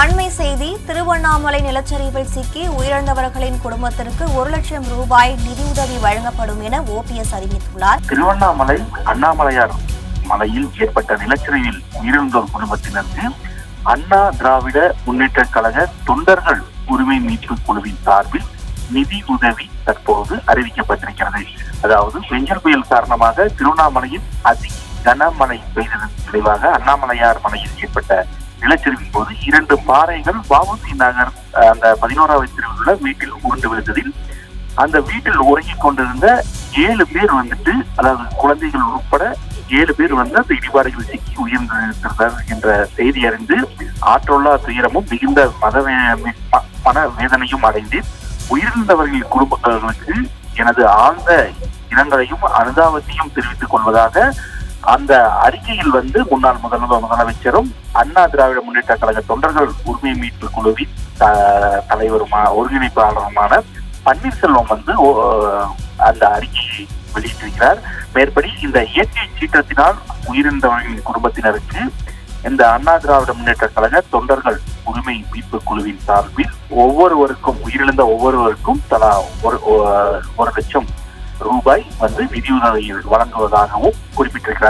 அண்மை செய்தி திருவண்ணாமலை நிலச்சரிவில் சிக்கி உயிரிழந்தவர்களின் குடும்பத்திற்கு ஒரு லட்சம் ரூபாய் நிதியுதவி வழங்கப்படும் என ஓபிஎஸ் அறிவித்துள்ளார். திருவண்ணாமலை அண்ணாமலையார் மலையில் ஏற்பட்ட நிலச்சரிவில் உயிரிழந்தோர் குடும்பத்தினருக்கு அண்ணா திராவிட முன்னேற்ற கழக தொண்டர்கள் உரிமை மீட்பு குழுவின் சார்பில் நிதி உதவி தற்போது அறிவிக்கப்பட்டிருக்கிறது. அதாவது பெஞ்சல் புயல் காரணமாக திருவண்ணாமலையில் அதி கனமழை பெய்ததன் விளைவாக அண்ணாமலையார் மலையில் ஏற்பட்ட நிலச்சரிவின் போது இரண்டு பாறைகள் வஉசி நகர் அந்த பதினோராவது தெருவில் உள்ள வீட்டில் உருண்டு விழுந்ததில் அந்த வீட்டில் உறங்கிக் கொண்டிருந்த ஏழு பேர் வந்துட்டு அதாவது குழந்தைகள் உட்பட ஏழு பேர் வந்து அந்த இடிபாடுகள் சிக்கி உயிர்ந்திருக்கிறார் என்ற செய்தி அறிந்து ஆற்றொல்லா துயரமும் மிகுந்த மத வே- மன வேதனையும் அடைந்து உயிரிழந்தவர்களின் குடும்பங்களுக்கு எனது ஆழ்ந்த இரங்கலையும் அனுதாபத்தையும் தெரிவித்துக் கொள்வதாக அந்த அறிக்கையில் வந்து முன்னாள் முதல்வர் முதலமைச்சரும் அண்ணா திராவிட முன்னேற்ற கழக தொண்டர்கள் உரிமை மீட்பு குழுவின் தலைவருமா ஒருங்கிணைப்பாளருமான பன்னீர்செல்வம் வந்து அந்த அறிக்கையை வெளியிட்டிருக்கிறார். மேற்படி இந்த இயற்கை சீற்றத்தினால் உயிரிழந்தவர்களின் குடும்பத்தினருக்கு இந்த அண்ணா திராவிட முன்னேற்ற கழக தொண்டர்கள் உரிமை மீட்பு குழுவின் சார்பில் ஒவ்வொருவருக்கும் உயிரிழந்த ஒவ்வொருவருக்கும் தலா ஒரு ஒரு லட்சம் ரூபாய் வந்து நிதியுதவி வழங்குவதாகவும் குறிப்பிட்டிருக்கிறார்.